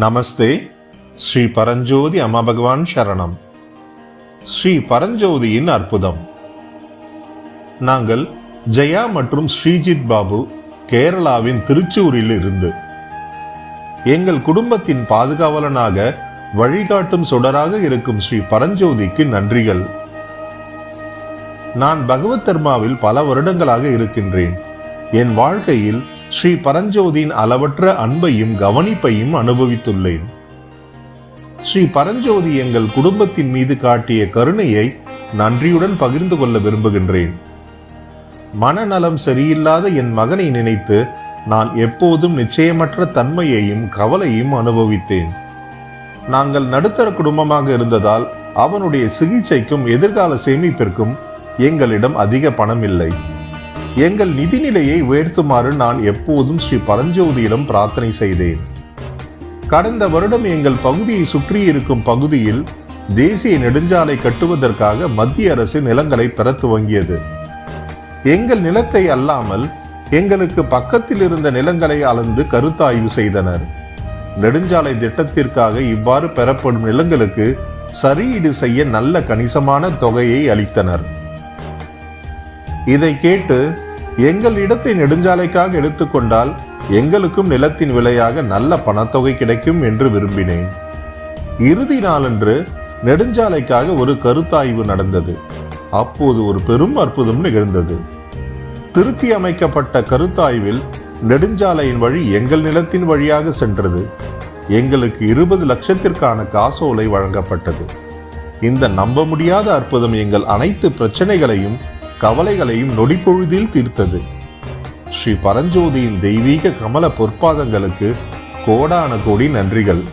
நமஸ்தே. ஸ்ரீ பரஞ்சோதி அம்மா பகவான் சரணம். ஸ்ரீ பரஞ்சோதியின் அற்புதம். நாங்கள் ஜெயா மற்றும் ஸ்ரீஜித் பாபு கேரளாவின் திருச்சூரில் இருந்து எங்கள் குடும்பத்தின் பாதுகாவலனாக வழிகாட்டும் சுடராக இருக்கும் ஸ்ரீ பரஞ்சோதிக்கு நன்றிகள். நான் பகவத் தர்மாவில் பல வருடங்களாக இருக்கின்றேன். என் வாழ்க்கையில் ஸ்ரீ பரஞ்சோதியின் அளவற்ற அன்பையும் கவனிப்பையும் அனுபவித்துள்ளேன். ஸ்ரீ பரஞ்சோதி எங்கள் குடும்பத்தின் மீது காட்டிய கருணையை நன்றியுடன் பகிர்ந்து கொள்ள விரும்புகின்றேன். மனநலம் சரியில்லாத என் மகனை நினைத்து நான் எப்போதும் நிச்சயமற்ற தன்மையையும் கவலையும் அனுபவித்தேன். நாங்கள் நடுத்தர குடும்பமாக இருந்ததால் அவனுடைய சிகிச்சைக்கும் எதிர்கால சேமிப்பிற்கும் எங்களிடம் அதிக பணம் இல்லை எங்கள் நிதிநிலையை உயர்த்துமாறு நான் எப்போதும் ஸ்ரீ பரஞ்சோதியிடம் பிரார்த்தனை செய்தேன். கடந்த வருடம் எங்கள் பகுதியை சுற்றி இருக்கும் பகுதியில் தேசிய நெடுஞ்சாலை கட்டுவதற்காக மத்திய அரசு நிலங்களை பெற துவங்கியது எங்கள் நிலத்தை அல்லாமல் எங்களுக்கு பக்கத்தில் இருந்த நிலங்களை அளந்து கருத்தாய்வு செய்தனர். நெடுஞ்சாலை திட்டத்திற்காக இவ்வாறு பெறப்படும் நிலங்களுக்கு சரியீடு செய்ய நல்ல கணிசமான தொகையை அளித்தனர். இதை கேட்டு எங்கள் இடத்தை நெடுஞ்சாலைக்காக எடுத்துக்கொண்டால் எங்களுக்கும் நிலத்தின் விலையாக நல்ல பணத்தொகை கிடைக்கும் என்று விரும்பினேன். இறுதி நாளன்று நெடுஞ்சாலைக்காக ஒரு கருத்தாய்வு நடந்தது. அப்போது ஒரு பெரும் அற்புதம் நிகழ்ந்தது. திருத்தி அமைக்கப்பட்ட கருத்தாய்வில் நெடுஞ்சாலையின் வழி எங்கள் நிலத்தின் வழியாக சென்றது. எங்களுக்கு இருபது லட்சத்திற்கான காசோலை வழங்கப்பட்டது. இந்த நம்ப முடியாத அற்புதம் எங்கள் அனைத்து பிரச்சனைகளையும் கவலைகளையும் நொடிப்பொழுதில் தீர்த்தது. ஸ்ரீ பரஞ்சோதியின் தெய்வீக கமல பொற்பாதங்களுக்கு கோடான கோடி நன்றிகள்.